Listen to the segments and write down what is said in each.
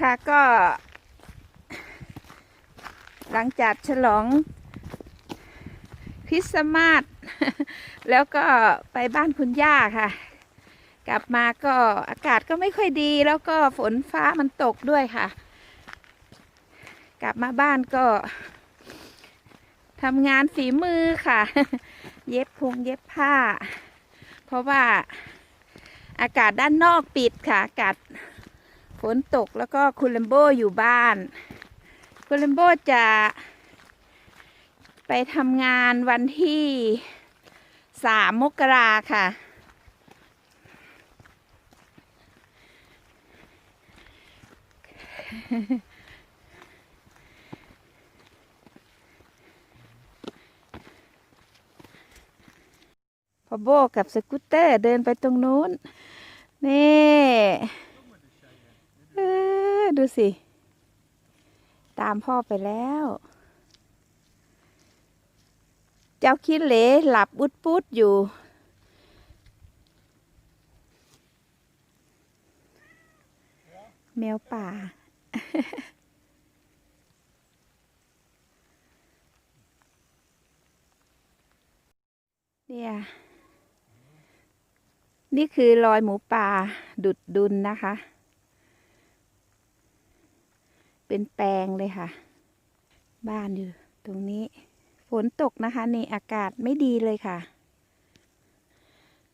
ค่ะก็ หลังจากฉลองคริสต์มาสแล้วก็ไปบ้านคุณย่าค่ะ กลับมาก็อากาศก็ไม่ค่อยดี แล้วก็ฝนฟ้ามันตกด้วยค่ะ กลับมาบ้านก็ทำงานฝีมือค่ะ เย็บพุงเย็บผ้า เพราะว่าอากาศด้านนอกปิดค่ะ อากาศ ฝนตกแล้วก็คุณเลมโบอยู่บ้าน คุณเลมโบจะไปทำงานวันที่สามมกราค่ะ พอโบกับสกูตเตอร์เดินไปตรงนู้น นี่ เออดูสิ ตามพ่อไปแล้ว เจ้าคิดเหลหลับอุดปุดอยู่ แมวป่าเนี่ยนี่คือรอยหมูป่าดุดดุนนะคะ เป็นแปลงเลยค่ะ บ้านอยู่ตรงนี้ ฝนตกนะคะนี่อากาศไม่ดีเลยค่ะ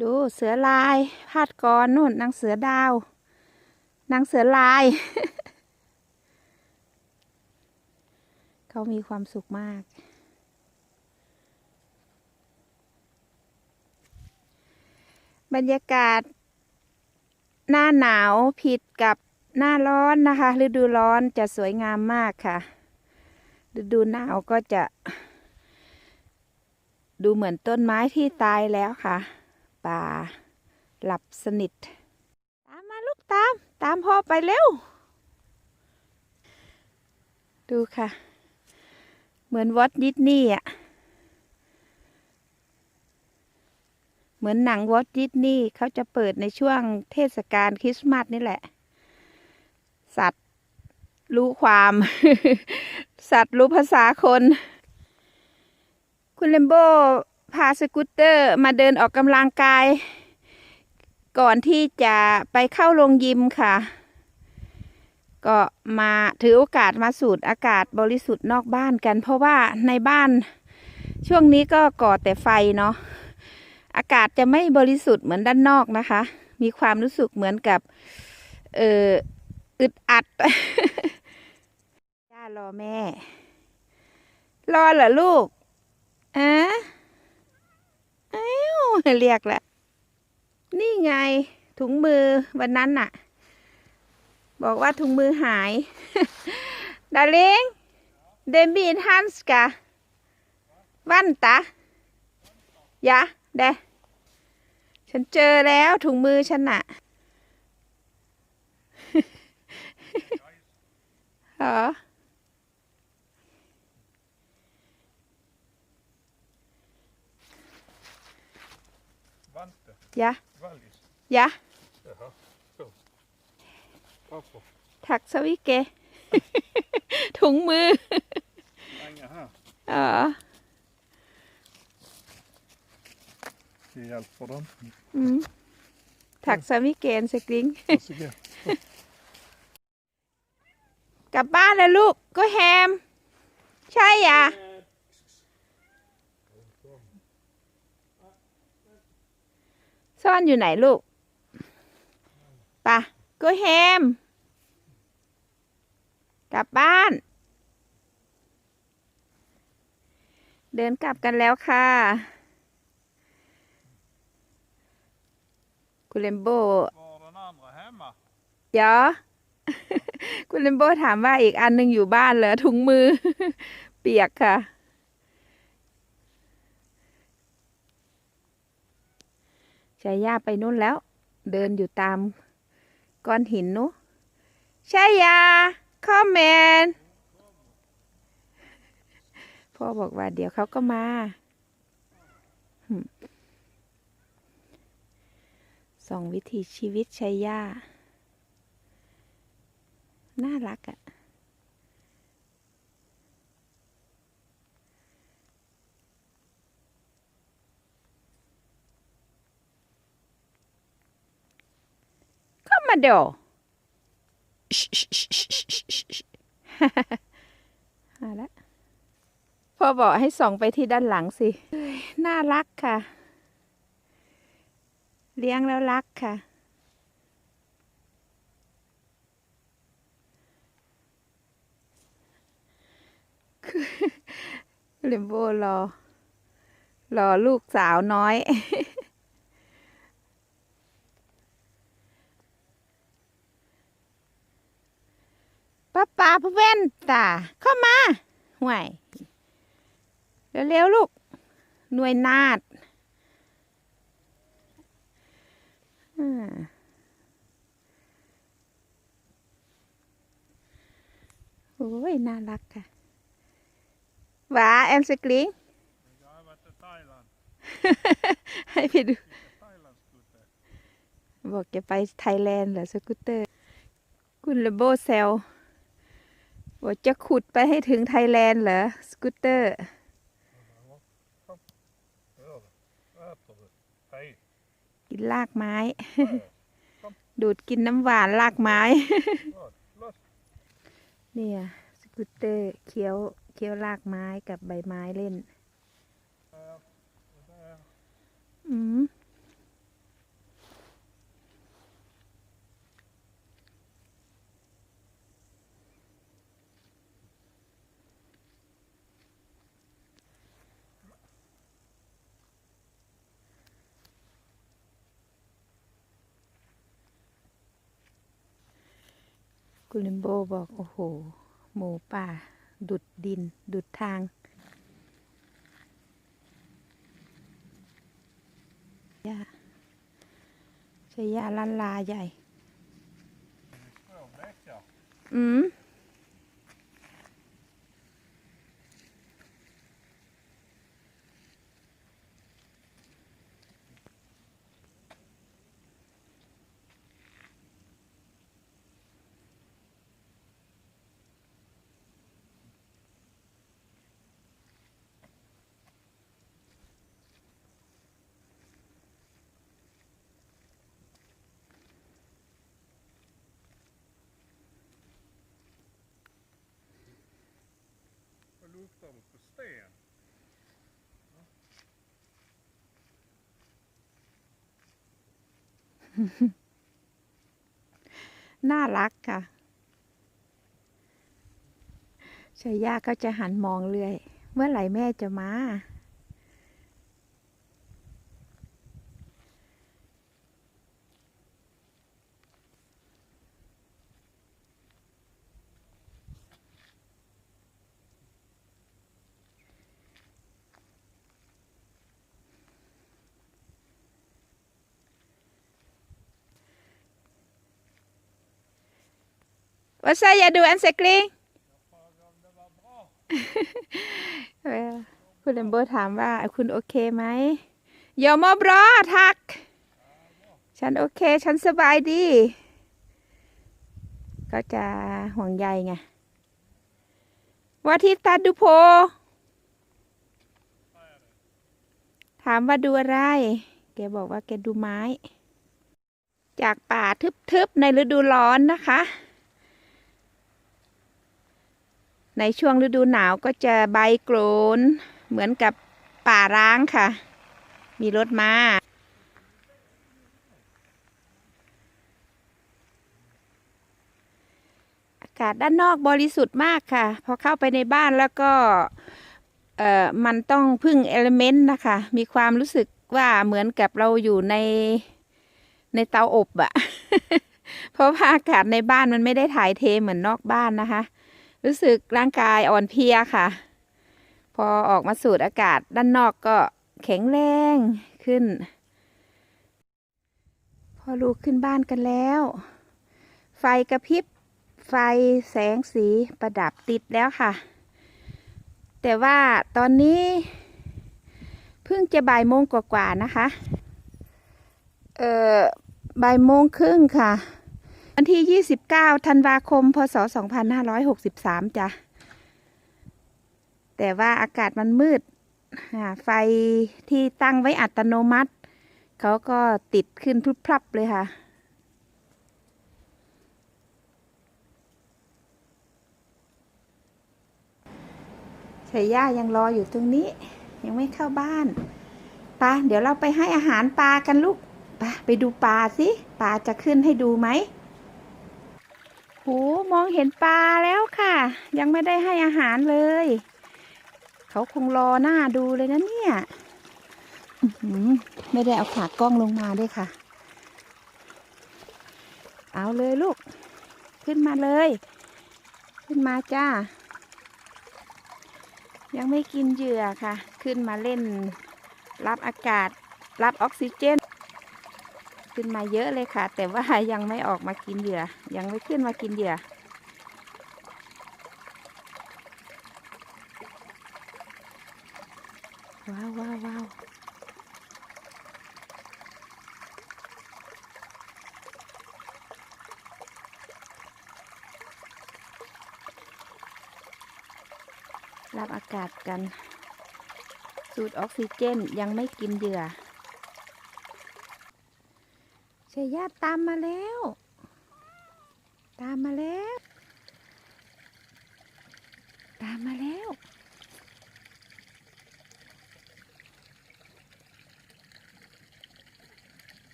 ดูเสือลาย พาดกรนู่นนางเสือดาว นางเสือลาย เขามีความสุขมาก บรรยากาศหน้าหนาวผิดกับ หน้าร้อนนะคะ ฤดูร้อนจะสวยงามมากค่ะ ฤดูหนาวก็จะ ดูเหมือนต้นไม้ที่ตายแล้วค่ะ ป่า หลับสนิท ตามมาลูกตาม ตามพ่อไปเร็ว ดูค่ะ เหมือนวอตดิสนีย์อะ เหมือนหนังวอตดิสนีย์เขาจะเปิดในช่วงเทศกาลคริสต์มาสนี่แหละ สัตว์รู้ความ สัตว์รู้ภาษาคน คุณเลมโบพาสกูตเตอร์มาเดินออกกำลังกาย ก่อนที่จะไปเข้าโรงยิมค่ะ ก็มาถือโอกาสมาสูดอากาศบริสุทธิ์นอกบ้านกัน เพราะว่าในบ้านช่วงนี้ก็ก่อแต่ไฟเนาะอากาศจะไม่บริสุทธิ์เหมือนด้านนอกนะคะ มีความรู้สึกเหมือนกับ เออ อึดอัดย่ารอแม่ รอเหรอลูกอะอ้าวเรียกแล้วนี่ไงถุงมือวันนั้นน่ะ บอกว่าถุงมือหายดาริงเดมีนฮันส์กะวันตะยะเดฉันเจอแล้วถุงมือฉันน่ะ เหรอ Vante, ยะ vallis. ยะ Jaha, så. Pappa. ถัก สวิเกถุงมือ Länge här. อ๋อ Till hjälp för dem. อืมถักสวิเกนสกริง Varsågod. กลับบ้านแล้วลูกก็แฮม ใช่อะซ่อนอยู่ไหนลูกปะก็แฮม กลับบ้าน เดินกลับกันแล้วค่ะคุณเลมโบ Var คุณเลมโบถามว่าอีกอันหนึ่งอยู่บ้านเหรอถุงมือ เปียกค่ะ ชายาไปนู่นแล้ว เดินอยู่ตามก้อนหินนู้ชายาคอมเมนพ่อบอกว่าเดี๋ยวเขาก็มาสองวิถีชีวิตชายา น่ารักอะ่ะเข้ามาเดี๋ยวมาแล้วพ่อบอกให้ส่องไปที่ด้านหลังสิน่ารักค่ะ เลี้ยงแล้วรักค่ะ เลมโบรอ รอลูกสาวน้อย ป้าป่าพ่อแว่นตาเข้ามาห่วยเร็วๆลูก หน่วยนาดอ่าโอ้ย น่ารักค่ะ หวาแอมสกลิง Jag har varit i Thailand. ให้ไปดู Thailand skoter. บอกจะไปไทยแลนด์เหรอสกูตเตอร์ คุณเลโบเซลบอกจะขุดไปให้ถึงไทยแลนด์เหรอสกูตเตอร์ กินรากไม้ ดูดกินน้ำหวานรากไม้ เนี่ย สกูตเตอร์เคี้ยว เคี้ยวรากไม้กับใบไม้เล่น อืมกุลิมโบบอก โอ้โห หมูป่า ดุดดิน ดุดทางย่าใช้ยาลันลาใหญ่ Två veckor. อืม Vad luktar det på sten? น่ารักค่ะชายาก็จะหันมองเรื่อย เมื่อไหร่แม่จะมา Vad säger du älskling? คุณเลมโบถามว่าคุณโอเคไหมยอมอบรอทัก ฉันโอเค ฉันสบายดี ก็จะห่วงใยไงว่าที่ตาดูโพ ถามว่าดูอะไร แกบอกว่าแกดูไม้ จากป่าทึบๆ ในฤดูร้อนนะคะ ในช่วงฤดูหนาวก็จะใบโกรนเหมือนกับป่าร้างค่ะ มีรถมา อากาศด้านนอกบริสุทธิ์มากค่ะ พอเข้าไปในบ้านแล้วก็เอ่อมันต้องพึ่งเอลเมนต์นะคะ มีความรู้สึกว่าเหมือนกับเราอยู่ในในเตาอบอะเพราะว่าอากาศในบ้านมันไม่ได้ถ่ายเทเหมือนนอกบ้านนะคะ รู้สึกร่างกายอ่อนเพลียค่ะ พอออกมาสูดอากาศด้านนอกก็แข็งแรงขึ้น พอลูกขึ้นบ้านกันแล้ว ไฟกระพริบ ไฟแสงสีประดับติดแล้วค่ะ แต่ว่าตอนนี้ เพิ่งจะบ่ายโมงกว่าๆนะคะ เอ่อบ่ายโมงครึ่งค่ะ วันที่ 29 ธันวาคม พศ 2563 จ้ะ แต่ว่าอากาศมันมืด ไฟที่ตั้งไว้อัตโนมัติ เขาก็ติดขึ้นพรึบพรับเลยค่ะชัยายังรออยู่ตรงนี้ ยังไม่เข้าบ้านปาเดี๋ยวเราไปให้อาหารปลากันลูกปไปดูปลาสิ ปลาจะขึ้นให้ดูไหม โหมองเห็นปลาแล้วค่ะ ยังไม่ได้ให้อาหารเลย เขาคงรอหน้าดูเลยนะเนี่ยไม่ได้เอาขากล้องลงมาด้วยค่ะ เอาเลยลูก ขึ้นมาเลย ขึ้นมาจ้า ยังไม่กินเหยื่อค่ะ ขึ้นมาเล่น รับอากาศ รับออกซิเจน ขึ้นมาเยอะเลยค่ะ แต่ว่ายังไม่ออกมากินเหยื่อ ยังไม่ขึ้นมากินเหยื่อ ว้าวว้าวว้าวรับอากาศกัน สูดออกซิเจนยังไม่กินเหยื่อ ชยาตามมาแล้ว ตามมาแล้ว ตามมาแล้ว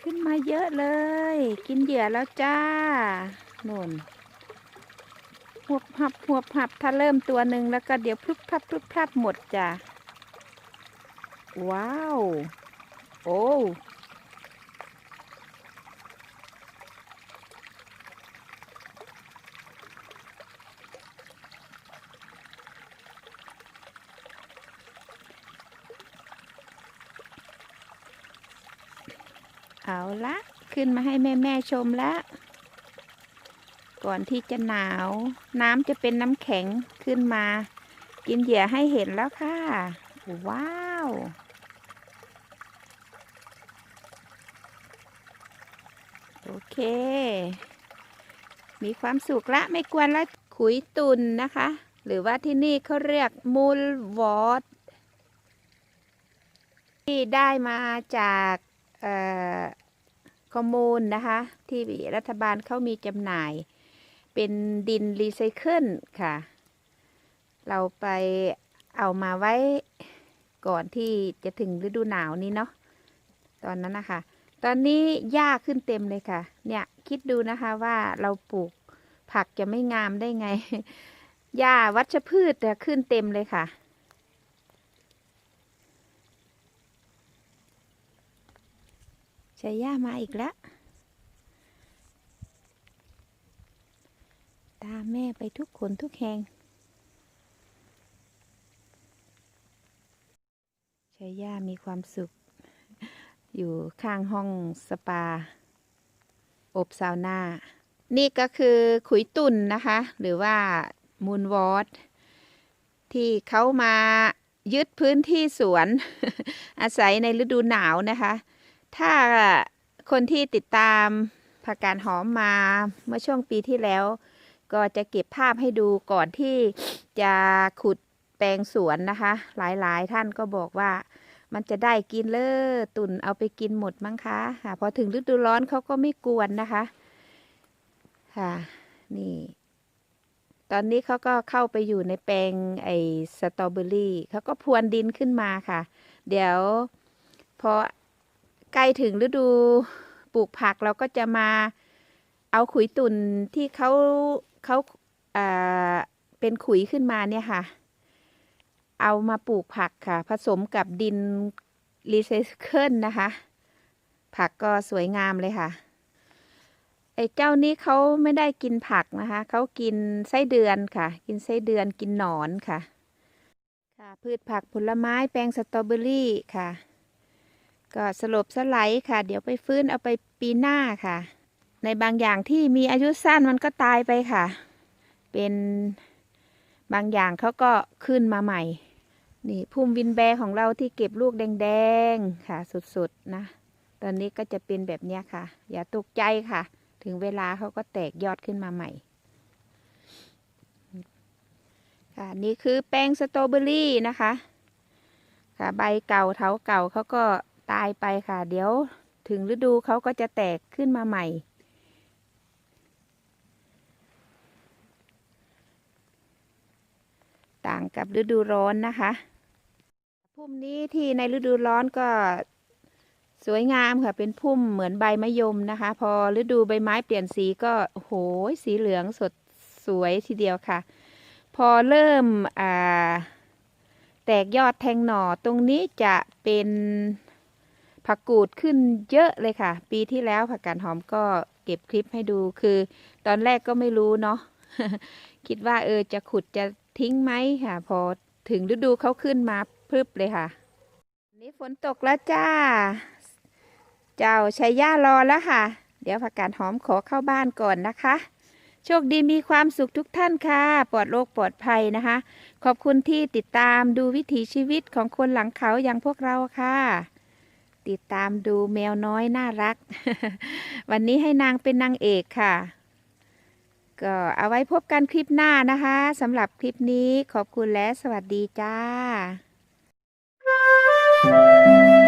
ขึ้นมาเยอะเลย กินเหยื่อแล้วจ้าโน่นหวบหับหวบหับถ้าเริ่มตัวหนึ่งแล้วก็เดี๋ยวพลุบพลับพลุบพลับหมดจ้ะ ว้าว โอ้เอาละขึ้นมาให้แม่แม่ๆชมแล้ว ก่อนที่จะหนาว น้ำจะเป็นน้ำแข็งขึ้นมา กินเหยื่อให้เห็นแล้วค่ะ ว้าว โอเค มีความสุขละไม่กวนละขุยตุนนะคะ หรือว่าที่นี่เขาเรียกมูลวอดที่ได้มาจากข้อมูลนะคะ ที่รัฐบาลเขามีจำหน่าย เป็นดินรีไซเคิลค่ะ เราไปเอามาไว้ก่อนที่จะถึงฤดูหนาวนี้เนาะตอนนั้นนะคะ ตอนนี้หญ้าขึ้นเต็มเลยค่ะ เนี่ยคิดดูนะคะว่าเราปลูกผักจะไม่งามได้ไง หญ้าวัชพืชเนี่ยขึ้นเต็มเลยค่ะ ใช้หญ้ามาอีกแล้ว ตามแม่ไปทุกคนทุกแห่งใช้ย่ามีความสุข อยู่ข้างห้องสปา อบซาวน่า นี่ก็คือขุยตุ่นนะคะ หรือว่ามูนวอตที่เขามายึดพื้นที่สวน อาศัยในฤดูหนาวนะคะ ถ้าคนที่ติดตามผักกาดหอมมาเมื่อช่วงปีที่แล้ว ก็จะเก็บภาพให้ดูก่อนที่จะขุดแปลงสวนนะคะ หลายๆ ท่านก็บอกว่า มันจะได้กินเลยตุ่นเอาไปกินหมดมั้งคะค่ะพอถึงฤดูร้อนเขาก็ไม่กวนนะคะ ค่ะ นี่ ตอนนี้เขาก็เข้าไปอยู่ในแปลงไอ้สตรอเบอรี่เขาก็พรวนดินขึ้นมาค่ะ เดี๋ยวพอใกล้ถึงฤดูปลูกผักเราก็จะมาเอาขุยตุ่นที่เขาเขาเป็นขุยขึ้นมาเนี่ยค่ะ เอามาปลูกผักค่ะ ผสมกับดินรีไซเคิลนะคะ ผักก็สวยงามเลยค่ะ ไอ้เจ้านี้เขาไม่ได้กินผักนะคะ เขากินไส้เดือนค่ะ กินไส้เดือนกินหนอนค่ะ ค่ะ พืชผักผลไม้แปลงสตรอเบอรี่ค่ะ ก็สลบสไลด์ค่ะ เดี๋ยวไปฟื้นเอาไปปีหน้าค่ะ ในบางอย่างที่มีอายุสั้นมันก็ตายไปค่ะ เป็นบางอย่างเขาก็ขึ้นมาใหม่ นี่พุ่มวินแบของเราที่เก็บลูกแดงๆค่ะสุดๆนะ ตอนนี้ก็จะเป็นแบบนี้ค่ะ อย่าตกใจค่ะ ถึงเวลาเขาก็แตกยอดขึ้นมาใหม่ ค่ะนี่คือแป้งสตรอเบอรี่นะคะ ค่ะใบเก่าเถาเก่าเขาก็ตายไปค่ะ เดี๋ยวถึงฤดูเขาก็จะแตกขึ้นมาใหม่ต่างกับฤดูร้อนนะคะ พุ่มนี้ที่ในฤดูร้อนก็สวยงามค่ะ เป็นพุ่มเหมือนใบมะยมนะคะ พอฤดูใบไม้เปลี่ยนสีก็โอ้โหสีเหลืองสดสวยทีเดียวค่ะ พอเริ่มอ่าแตกยอดแทงหน่อตรงนี้จะเป็นผักกูดขึ้นเยอะเลยค่ะ ปีที่แล้วผักกาดหอมก็เก็บคลิปให้ดูคือ ตอนแรกก็ไม่รู้เนาะคิดว่าเออจะขุดจะทิ้งไหมค่ะ พอถึงฤดูเขาขึ้นมา พรึบเลยค่ะนนี้ฝนตกแล้วจ้า เจ้าชัยย่ารอแล้วค่ะ เดี๋ยวผักกาดหอมขอเข้าบ้านก่อนนะคะ โชคดีมีความสุขทุกท่านค่ะ ปลอดโรคปลอดภัยนะคะ ขอบคุณที่ติดตามดูวิถีชีวิตของคนหลังเขาอย่างพวกเราค่ะติดตามดูแมวน้อยน่ารัก วันนี้ให้นางเป็นนางเอกค่ะ ก็เอาไว้พบกันคลิปหน้านะคะสำหรับคลิปนี้ขอบคุณและสวัสดีจ้า Música